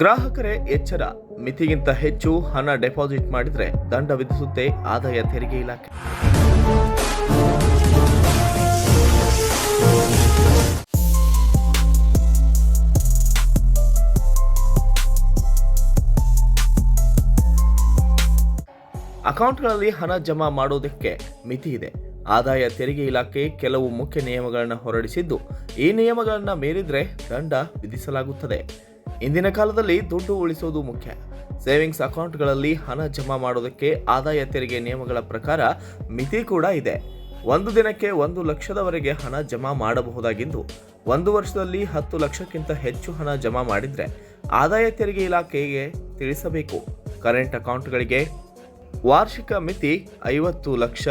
ಗ್ರಾಹಕರೇ, ಎಚ್ಚರ. ಮಿತಿಗಿಂತ ಹೆಚ್ಚು ಹಣ ಡೆಪಾಸಿಟ್ ಮಾಡಿದರೆ ದಂಡ ವಿಧಿಸುತ್ತೆ ಆದಾಯ ತೆರಿಗೆ ಇಲಾಖೆ. ಅಕೌಂಟ್ಗಳಲ್ಲಿ ಹಣ ಜಮಾ ಮಾಡೋದಕ್ಕೆ ಮಿತಿ ಇದೆ. ಆದಾಯ ತೆರಿಗೆ ಇಲಾಖೆ ಕೆಲವು ಮುಖ್ಯ ನಿಯಮಗಳನ್ನು ಹೊರಡಿಸಿದ್ದು, ಈ ನಿಯಮಗಳನ್ನು ಮೀರಿದರೆ ದಂಡ ವಿಧಿಸಲಾಗುತ್ತದೆ. ಇಂದಿನ ಕಾಲದಲ್ಲಿ ದುಡ್ಡು ಉಳಿಸೋದು ಮುಖ್ಯ. ಸೇವಿಂಗ್ಸ್ ಅಕೌಂಟ್ಗಳಲ್ಲಿ ಹಣ ಜಮಾ ಮಾಡೋದಕ್ಕೆ ಆದಾಯ ತೆರಿಗೆ ನಿಯಮಗಳ ಪ್ರಕಾರ ಮಿತಿ ಕೂಡ ಇದೆ. ಒಂದು ದಿನಕ್ಕೆ ಒಂದು ಲಕ್ಷದವರೆಗೆ ಹಣ ಜಮಾ ಮಾಡಬಹುದಾಗಿದ್ದು, ಒಂದು ವರ್ಷದಲ್ಲಿ ಹತ್ತು ಲಕ್ಷಕ್ಕಿಂತ ಹೆಚ್ಚು ಹಣ ಜಮಾ ಮಾಡಿದರೆ ಆದಾಯ ತೆರಿಗೆ ಇಲಾಖೆಗೆ ತಿಳಿಸಬೇಕು. ಕರೆಂಟ್ ಅಕೌಂಟ್ಗಳಿಗೆ ವಾರ್ಷಿಕ ಮಿತಿ ಐವತ್ತು ಲಕ್ಷ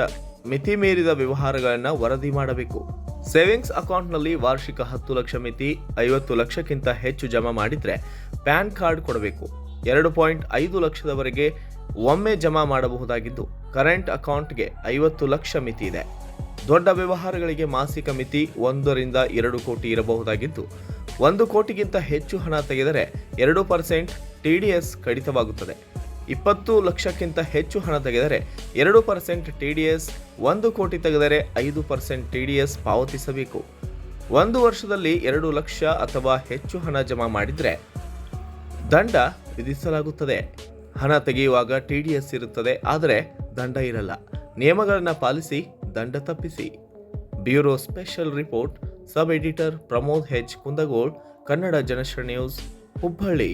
ಮಿತಿ ಮೀರಿದ ವ್ಯವಹಾರಗಳನ್ನು ವರದಿ ಮಾಡಬೇಕು. ಸೇವಿಂಗ್ಸ್ ಅಕೌಂಟ್ನಲ್ಲಿ ವಾರ್ಷಿಕ ಹತ್ತು ಲಕ್ಷ ಮಿತಿ, ಐವತ್ತು ಲಕ್ಷಕ್ಕಿಂತ ಹೆಚ್ಚು ಜಮಾ ಮಾಡಿದರೆ ಪ್ಯಾನ್ ಕಾರ್ಡ್ ಕೊಡಬೇಕು. ಎರಡು ಪಾಯಿಂಟ್ ಐದು ಲಕ್ಷದವರೆಗೆ ಒಮ್ಮೆ ಜಮಾ ಮಾಡಬಹುದಾಗಿದ್ದು, ಕರೆಂಟ್ ಅಕೌಂಟ್ಗೆ ಐವತ್ತು ಲಕ್ಷ ಮಿತಿ ಇದೆ. ದೊಡ್ಡ ವ್ಯವಹಾರಗಳಿಗೆ ಮಾಸಿಕ ಮಿತಿ ಒಂದರಿಂದ ಎರಡು ಕೋಟಿ ಇರಬಹುದಾಗಿದ್ದು, ಒಂದು ಕೋಟಿಗಿಂತ ಹೆಚ್ಚು ಹಣ ತೆಗೆದರೆ ಎರಡು ಪರ್ಸೆಂಟ್ ಟಿಡಿಎಸ್ ಕಡಿತವಾಗುತ್ತದೆ. ಇಪ್ಪತ್ತು ಲಕ್ಷಕ್ಕಿಂತ ಹೆಚ್ಚು ಹಣ ತೆಗೆದರೆ ಎರಡು ಪರ್ಸೆಂಟ್ ಟಿ ಡಿ ಎಸ್, ಒಂದು ಕೋಟಿ ತೆಗೆದರೆ ಐದು ಪರ್ಸೆಂಟ್ ಟಿ ಡಿ ಎಸ್ ಪಾವತಿಸಬೇಕು. ಒಂದು ವರ್ಷದಲ್ಲಿ ಎರಡು ಲಕ್ಷ ಅಥವಾ ಹೆಚ್ಚು ಹಣ ಜಮಾ ಮಾಡಿದರೆ ದಂಡ ವಿಧಿಸಲಾಗುತ್ತದೆ. ಹಣ ತೆಗೆಯುವಾಗ ಟಿ ಡಿ ಎಸ್ ಇರುತ್ತದೆ, ಆದರೆ ದಂಡ ಇರಲ್ಲ. ನಿಯಮಗಳನ್ನು ಪಾಲಿಸಿ ದಂಡ ತಪ್ಪಿಸಿ. Bureau special report, sub editor Pramod H Kundgol, Kannada Janashri news, Hubballi.